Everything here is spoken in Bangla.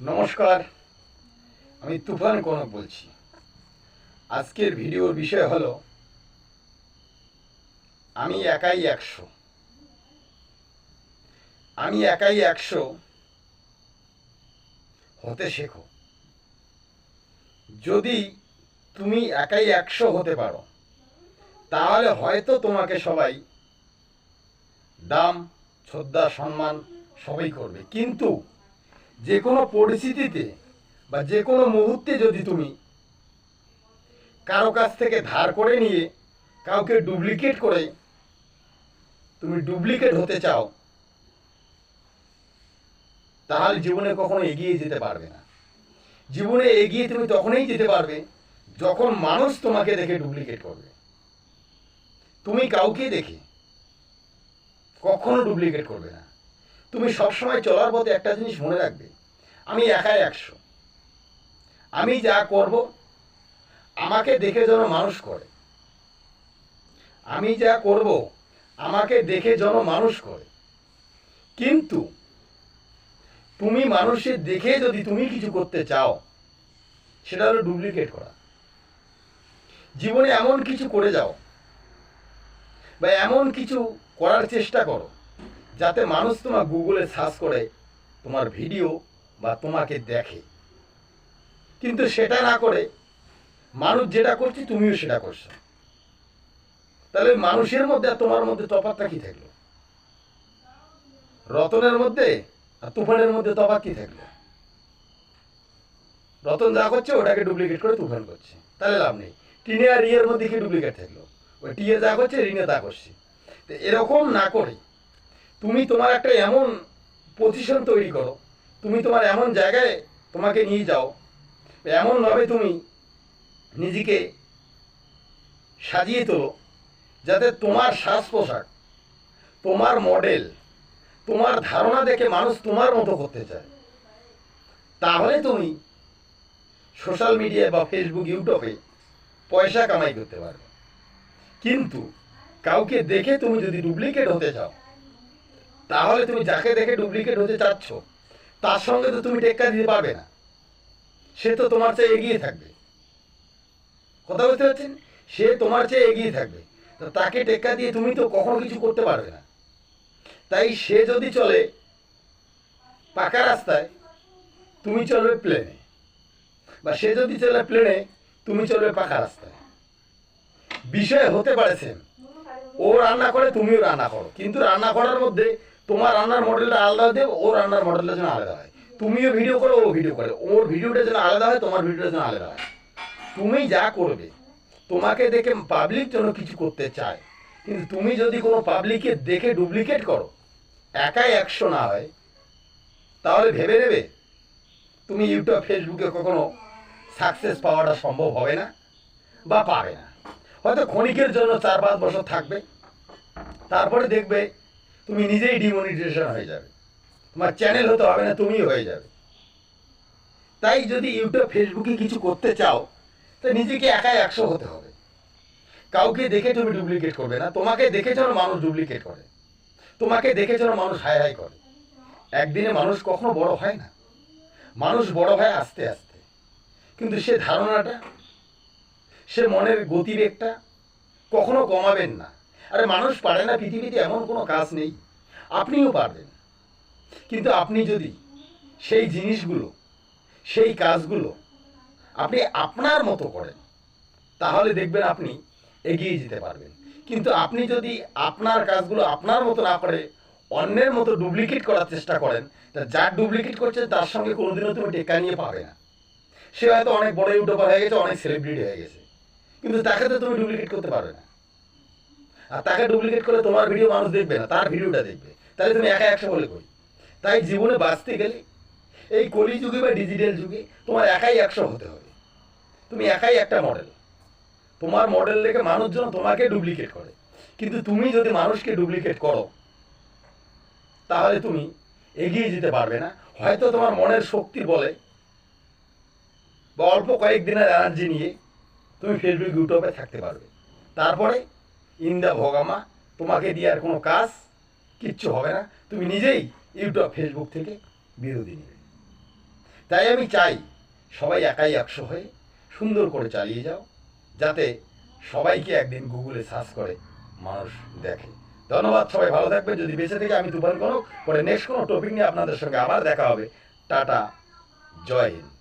নমস্কার, আমি তুফান কনক বলছি। আজকের ভিডিওর বিষয় হলো, আমি একাই একশো। আমি একাই একশো হতে শেখো। যদি তুমি একাই একশো হতে পারো, তাহলে হয়তো তোমাকে সবাই দাম, শ্রদ্ধা, সম্মান সবই করবে। কিন্তু যে কোনো পরিস্থিতিতে বা যে কোনো মুহূর্তে যদি তুমি কারও কাছ থেকে ধার করে নিয়ে কাউকে ডুপ্লিকেট করে তুমি ডুপ্লিকেট হতে চাও, তাহলে জীবনে কখনো এগিয়ে যেতে পারবে না। জীবনে এগিয়ে তুমি তখনই যেতে পারবে যখন মানুষ তোমাকে দেখে ডুপ্লিকেট করবে। তুমি কাউকে দেখে কখনো ডুপ্লিকেট করবে না। তুমি সবসময় চলার পথে একটা জিনিস মনে রাখবে। আমি একাই একশো। আমি যা করব, আমাকে দেখে যেন মানুষ করে। আমি যা করব, আমাকে দেখে যেন মানুষ করে। কিন্তু তুমি মানুষের দেখে যদি তুমি কিছু করতে চাও, সেটা হলো ডুপ্লিকেট করা। জীবনে এমন কিছু করে যাও বা এমন কিছু করার চেষ্টা করো যাতে মানুষ তোমার গুগলে সার্চ করে, তোমার ভিডিও বা তোমাকে দেখে। কিন্তু সেটা না করে, মানুষ যেটা করছে তুমিও সেটা করছ। তাহলে মানুষের মধ্যে আর তোমার মধ্যে তফাৎটা কি থাকল? রতনের মধ্যে আর তুফানের মধ্যে তফাৎ কি থাকল? রতন যা করছে, ওটাকে ডুপ্লিকেট করে তুফান করছে। তাহলে লাভ নেই। টিনে আর রিয়ের মধ্যে কি ডুপ্লিকেট থাকল? ওই টিয়ে যা করছে, রিনে তা করছে। তো এরকম না করে তুমি তোমার একটা এমন পজিশন তৈরি করো। তুমি তোমার এমন জায়গায় তোমাকে নিয়ে যাও। এমনভাবে তুমি নিজেকে সাজিয়ে তোলো, যাতে তোমার শ্বাস পোশাক তোমার মডেল তোমার ধারণা দেখে মানুষ তোমার মতো করতে চায়। তাহলে তুমি সোশ্যাল মিডিয়ায় বা ফেসবুক ইউটিউবে পয়সা কামাই করতে পারবে। কিন্তু কাউকে দেখে তুমি যদি ডুপ্লিকেট হতে চাও তাহলে তুমি যাকে দেখে ডুপ্লিকেট হতে চাচ্ছ, তার সঙ্গে তো তুমি টেক্কা দিতে পারবে না। সে তো তোমার চেয়ে এগিয়ে থাকবে। কথা বুঝতে পারছেন? সে তোমার চেয়ে এগিয়ে থাকবে। তাকে টেক্কা দিয়ে তুমি তো কখনো কিছু করতে পারবে না। তাই সে যদি চলে পাকা রাস্তায়, তুমি চলবে প্লেনে বা সে যদি চলে প্লেনে তুমি চলবে পাকা রাস্তায়। বিষয় হতে পারেছে ও রান্না করে তুমিও রান্না করো। কিন্তু রান্না করার মধ্যে তোমার রান্নার মডেলটা আলাদা দেবে, ওর রান্নার মডেলটা যেন আলাদা হয়। তুমিও ভিডিও করো, ও ভিডিও করে। ওর ভিডিওটা যেন আলাদা হয়, তোমার ভিডিওটা যেন আলাদা হয়। তুমি যা করবে, তোমাকে দেখে পাবলিক যেন কিছু করতে চায়। কিন্তু তুমি যদি কোনো পাবলিককে দেখে ডুপ্লিকেট করো, একাই একশো না হয়, তাহলে ভেবে নেবে? তুমি ইউটিউব ফেসবুকে কখনো সাকসেস পাওয়াটা সম্ভব হবে না বা পাবে না। হয়তো ক্ষণিকের জন্য চার পাঁচ বছর থাকবে, তারপরে দেখবে তুমি নিজেই ডিমনিটাইজেশন হয়ে যাবে। তোমার চ্যানেল হতে হবে না তুমিই হয়ে যাবে। তাই যদি ইউটিউব ফেসবুকে কিছু করতে চাও তো নিজেকে একাই একশো হতে হবে। কাউকে দেখে তুমি ডুপ্লিকেট করবে না। তোমাকে দেখে যেন মানুষ ডুপ্লিকেট করে। তোমাকে দেখে যেন মানুষ হাই হাই করে। একদিনে মানুষ কখনো বড় হয় না। মানুষ বড় হয় আস্তে আস্তে। কিন্তু সে ধারণাটা সে মনের গতিবেগটা কখনো কমাবেন না। আরে মানুষ পারে না, পৃথিবীতে এমন কোনো কাজ নেই। আপনিও পারবেন। কিন্তু আপনি যদি সেই জিনিসগুলো, সেই কাজগুলো আপনি আপনার মতো করেন, তাহলে দেখবেন আপনি এগিয়ে যেতে পারবেন। কিন্তু আপনি যদি আপনার কাজগুলো আপনার মতো না করে অন্যের মতো ডুপ্লিকেট করার চেষ্টা করেন, তা যার ডুপ্লিকেট করছে তার সঙ্গে কোনোদিনও তুমি টেক্কা নিয়ে পাবে না। সে হয়তো অনেক বড় ইউটিউবার হয়ে গেছে, অনেক সেলিব্রিটি হয়ে গেছে। কিন্তু তাকে তো তুমি ডুপ্লিকেট করতে পারবে না। আর তাকে ডুপ্লিকেট করলে তোমার ভিডিও মানুষ দেখবে না, তার ভিডিওটা দেখবে। তাহলে তুমি একা একশো বলে করি। তাই জীবনে বাঁচতে গেলে এই কলি যুগে বা ডিজিটাল যুগে তোমার একাই একশো হতে হবে। তুমি একাই একটা মডেল তোমার মডেল দেখে মানুষজন তোমাকে ডুপ্লিকেট করে। কিন্তু তুমি যদি মানুষকে ডুপ্লিকেট করো, তাহলে তুমি এগিয়ে যেতে পারবে না। হয়তো তোমার মনের শক্তি বলে, বা অল্প কয়েকদিনের এনার্জি নিয়ে তুমি ফেসবুক ইউটিউবে থাকতে পারবে। তারপরে ইন্দা ভোগামা, তোমাকে দিয়ে আর কোনো কাজ কিচ্ছু হবে না। তুমি নিজেই ইউটিউব, ফেসবুক থেকে বিরতি নেবে। তাই আমি চাই সবাই একাই একশো হয়ে সুন্দর করে চালিয়ে যাও, যাতে সবাইকে একদিন গুগলে সার্চ করে মানুষ দেখে। ধন্যবাদ সবাই, ভালো থাকবে যদি বেঁচে থেকে আমি তুফান কোনো, পরে নেক্সট কোনো টপিক নিয়ে আপনাদের সঙ্গে আবার দেখা হবে। টাটা, জয় হিন্দ।